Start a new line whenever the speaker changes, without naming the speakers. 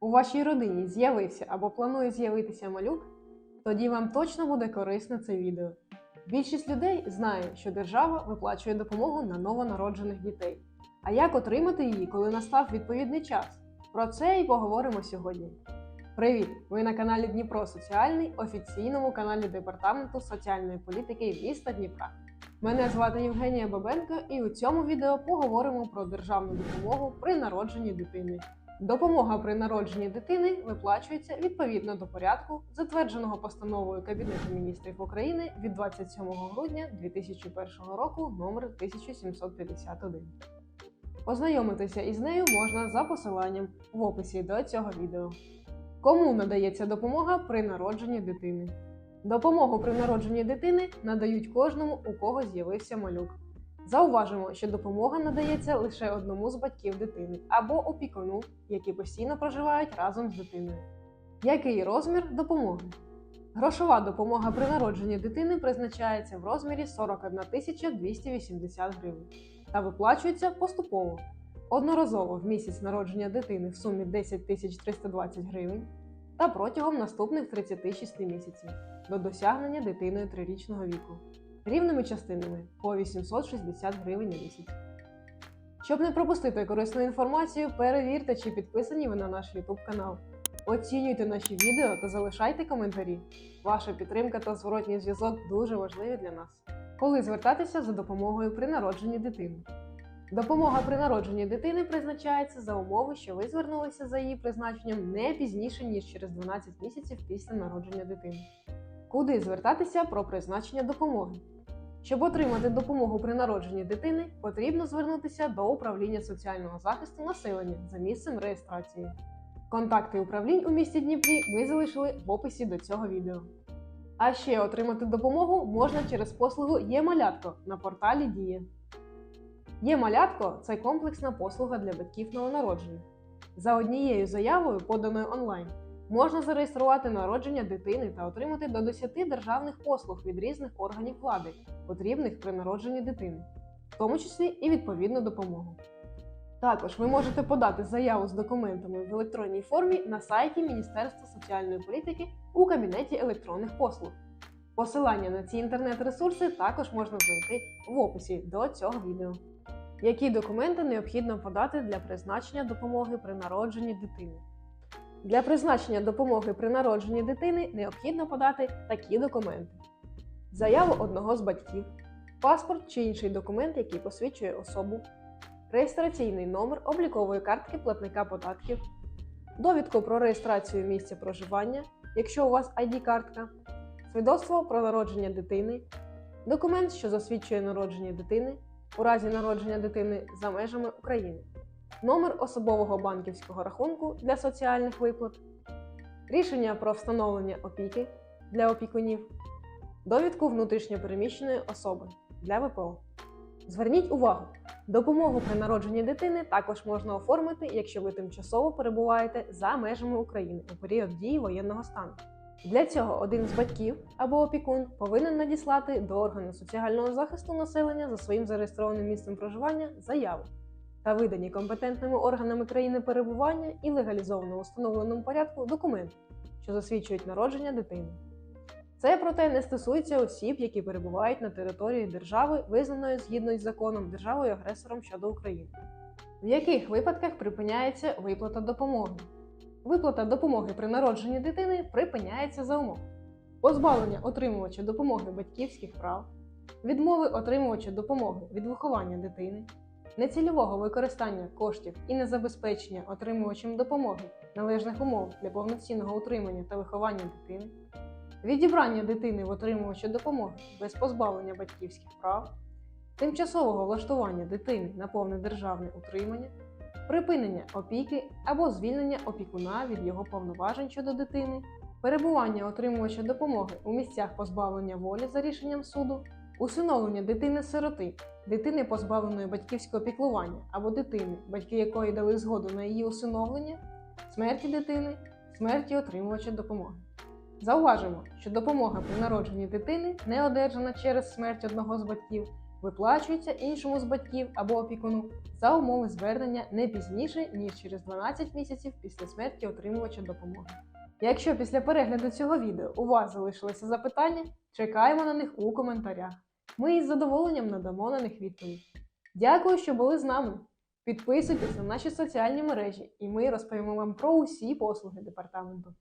у вашій родині з'явився або планує з'явитися малюк, тоді вам точно буде корисно це відео. Більшість людей знає, що держава виплачує допомогу на новонароджених дітей. А як отримати її, коли настав відповідний час? Про це і поговоримо сьогодні. Привіт! Ви на каналі Дніпро Соціальний, офіційному каналі Департаменту соціальної політики міста Дніпра. Мене звати Євгенія Бабенко, і у цьому відео поговоримо про державну допомогу при народженні дитини. Допомога при народженні дитини виплачується відповідно до порядку, затвердженого постановою Кабінету міністрів України від 27 грудня 2001 року номер 1751. Ознайомитися із нею можна за посиланням в описі до цього відео. Кому надається допомога при народженні дитини? Допомогу при народженні дитини надають кожному, у кого з'явився малюк. Зауважимо, що допомога надається лише одному з батьків дитини або опікуну, які постійно проживають разом з дитиною. Який розмір допомоги? Грошова допомога при народженні дитини призначається в розмірі 41 280 гривень та виплачується поступово. Одноразово в місяць народження дитини в сумі 10 320 гривень та протягом наступних 36 місяців до досягнення дитиною трирічного віку рівними частинами по 860 гривень на місяць. Щоб не пропустити корисну інформацію, перевірте, чи підписані ви на наш YouTube канал. Оцінюйте наші відео та залишайте коментарі. Ваша підтримка та зворотній зв'язок дуже важливі для нас. Коли звертатися за допомогою при народженні дитини? Допомога при народженні дитини призначається за умови, що ви звернулися за її призначенням не пізніше, ніж через 12 місяців після народження дитини. Куди звертатися про призначення допомоги? Щоб отримати допомогу при народженні дитини, потрібно звернутися до управління соціального захисту населення за місцем реєстрації. Контакти управлінь у місті Дніпрі ми залишили в описі до цього відео. А ще отримати допомогу можна через послугу Є-малятко на порталі Дія. Є-малятко це комплексна послуга для батьків новонароджених. За однією заявою, поданою онлайн, можна зареєструвати народження дитини та отримати до 10 державних послуг від різних органів влади, потрібних при народженні дитини, в тому числі і відповідну допомогу. Також ви можете подати заяву з документами в електронній формі на сайті Міністерства соціальної політики у кабінеті електронних послуг. Посилання на ці інтернет-ресурси також можна знайти в описі до цього відео. Які документи необхідно подати для призначення допомоги при народженні дитини? Для призначення допомоги при народженні дитини необхідно подати такі документи: заяву одного з батьків, паспорт чи інший документ, який посвідчує особу, реєстраційний номер облікової картки платника податків, довідку про реєстрацію місця проживання, якщо у вас ID-картка, свідоцтво про народження дитини, документ, що засвідчує народження дитини у разі народження дитини за межами України номер особового банківського рахунку для соціальних виплат, рішення про встановлення опіки для опікунів, довідку внутрішньопереміщеної особи для ВПО. Зверніть увагу, допомогу при народженні дитини також можна оформити, якщо ви тимчасово перебуваєте за межами України у період дії воєнного стану. Для цього один з батьків або опікун повинен надіслати до органу соціального захисту населення за своїм зареєстрованим місцем проживання заяву та видані компетентними органами країни перебування і легалізовано в установленому порядку документи, що засвідчують народження дитини. Це проте не стосується осіб, які перебувають на території держави, визнаної згідно із законом державою агресором щодо України. В яких випадках припиняється виплата допомоги? Виплата допомоги при народженні дитини припиняється за умов позбавлення отримувача допомоги батьківських прав, відмови отримувача допомоги від виховання дитини, нецільового використання коштів і незабезпечення отримувачем допомоги належних умов для повноцінного утримання та виховання дитини, відібрання дитини в отримувача допомоги без позбавлення батьківських прав, тимчасового влаштування дитини на повне державне утримання, припинення опіки або звільнення опікуна від його повноважень щодо дитини, перебування отримувача допомоги у місцях позбавлення волі за рішенням суду, усиновлення дитини-сироти, дитини, позбавленої батьківського піклування або дитини, батьки якої дали згоду на її усиновлення, смерті дитини, смерті отримувача допомоги. Зауважимо, що допомога при народженні дитини, не одержана через смерть одного з батьків, виплачується іншому з батьків або опікуну за умови звернення не пізніше, ніж через 12 місяців після смерті отримувача допомоги. Якщо після перегляду цього відео у вас залишилися запитання, чекаємо на них у коментарях. Ми із задоволенням надамо на них відповідь. Дякую, що були з нами. Підписуйтесь на наші соціальні мережі, і ми розповімо вам про усі послуги департаменту.